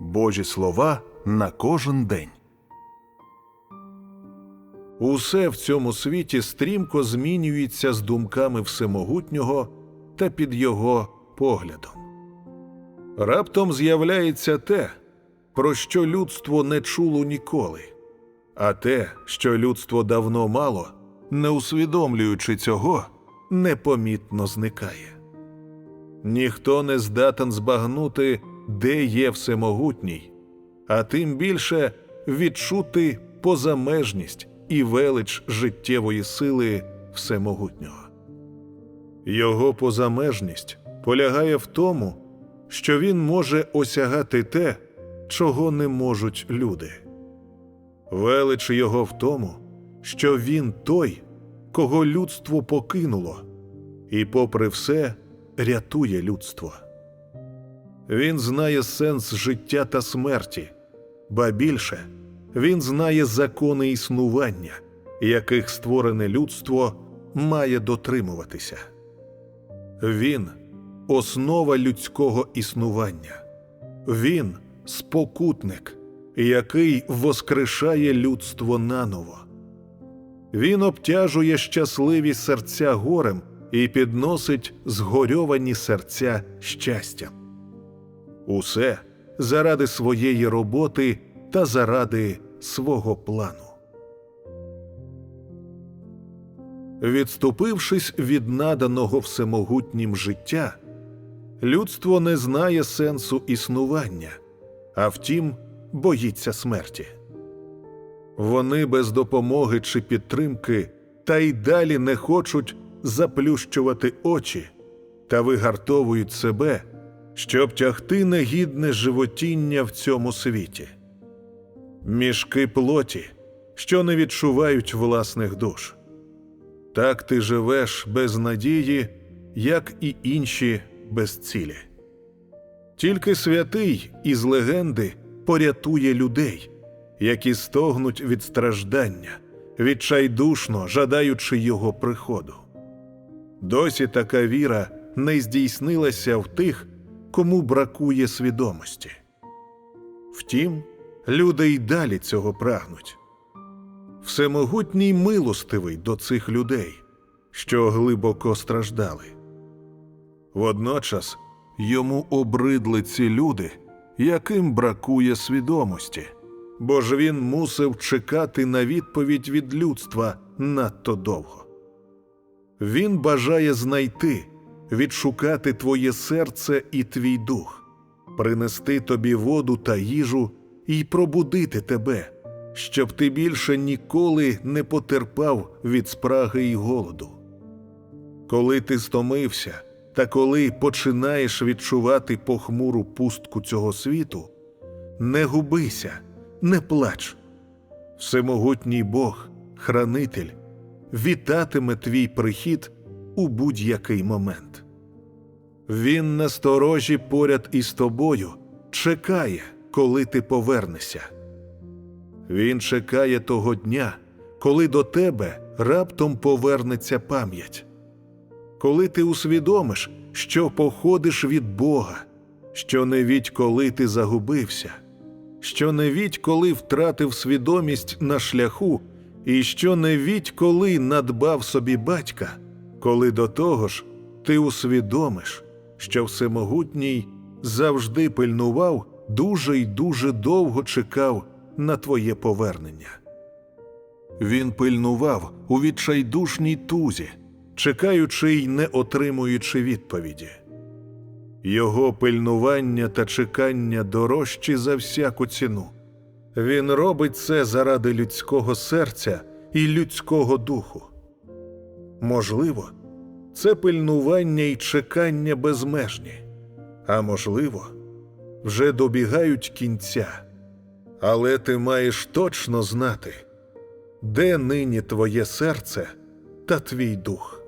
Божі слова на кожен день. Усе в цьому світі стрімко змінюється з думками Всемогутнього та під його поглядом. Раптом з'являється те, про що людство не чуло ніколи, а те, що людство давно мало, не усвідомлюючи цього, непомітно зникає. Ніхто не здатен збагнути, де є всемогутній, а тим більше відчути позамежність і велич життєвої сили всемогутнього. Його позамежність полягає в тому, що він може осягати те, чого не можуть люди. Велич його в тому, що він той, кого людство покинуло, і, попри все, рятує людство. Він знає сенс життя та смерті, ба більше він знає закони існування, яких створене людство має дотримуватися. Він основа людського існування, він спокутник, який воскрешає людство наново. Він обтяжує щасливі серця горем і підносить згорьовані серця щастям. Усе заради своєї роботи та заради свого плану. Відступившись від наданого всемогутнім життя, людство не знає сенсу існування, а втім, боїться смерті. Вони без допомоги чи підтримки та й далі не хочуть заплющувати очі та вигартовують себе, щоб тягти негідне животіння в цьому світі. Мішки плоті, що не відчувають власних душ. Так ти живеш без надії, як і інші без цілі. Тільки святий із легенди порятує людей, які стогнуть від страждання, відчайдушно жадаючи його приходу. Досі така віра не здійснилася в тих, кому бракує свідомості. Втім, люди й далі цього прагнуть. Всемогутній милостивий до цих людей, що глибоко страждали. Водночас йому обридли ці люди, яким бракує свідомості, бо ж він мусив чекати на відповідь від людства надто довго. Він бажає знайти, відшукати твоє серце і твій дух, принести тобі воду та їжу і пробудити тебе, щоб ти більше ніколи не потерпав від спраги й голоду. Коли ти стомився, та коли починаєш відчувати похмуру пустку цього світу, не губися, не плач. Всемогутній Бог, хранитель, вітатиме твій прихід у будь-який момент. Він насторожі поряд із тобою чекає, коли ти повернешся. Він чекає того дня, коли до тебе раптом повернеться пам'ять, коли ти усвідомиш, що походиш від Бога, що не відь коли ти загубився, що не відь коли втратив свідомість на шляху, і що не відь коли надбав собі батька, коли до того ж ти усвідомиш, що Всемогутній завжди пильнував, дуже й дуже довго чекав на твоє повернення. Він пильнував у відчайдушній тузі, чекаючи й не отримуючи відповіді. Його пильнування та чекання дорожчі за всяку ціну. Він робить це заради людського серця і людського духу. Можливо, це пильнування і чекання безмежні, а можливо, вже добігають кінця. Але ти маєш точно знати, де нині твоє серце та твій дух.